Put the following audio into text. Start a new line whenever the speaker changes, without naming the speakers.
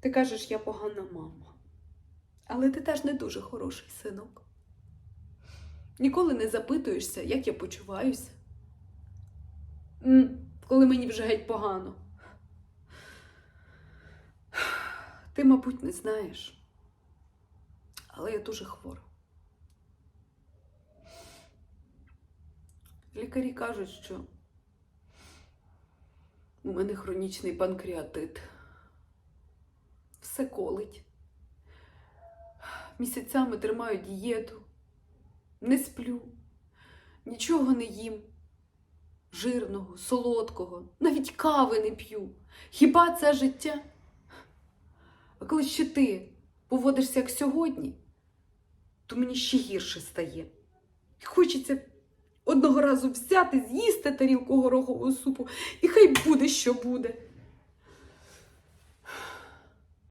Ти кажеш, я погана мама. Але ти теж не дуже хороший синок. Ніколи не запитуєшся, як я почуваюся. Коли мені вже геть погано. Ти, мабуть, не знаєш. Але я дуже хвора. Лікарі кажуть, що у мене хронічний панкреатит. Все колить. Місяцями тримаю дієту, не сплю, нічого не їм. Жирного, солодкого, навіть кави не п'ю. Хіба це життя? А коли ще ти поводишся як сьогодні, то мені ще гірше стає. І хочеться одного разу взяти, з'їсти тарілку горохового супу, і хай буде, що буде.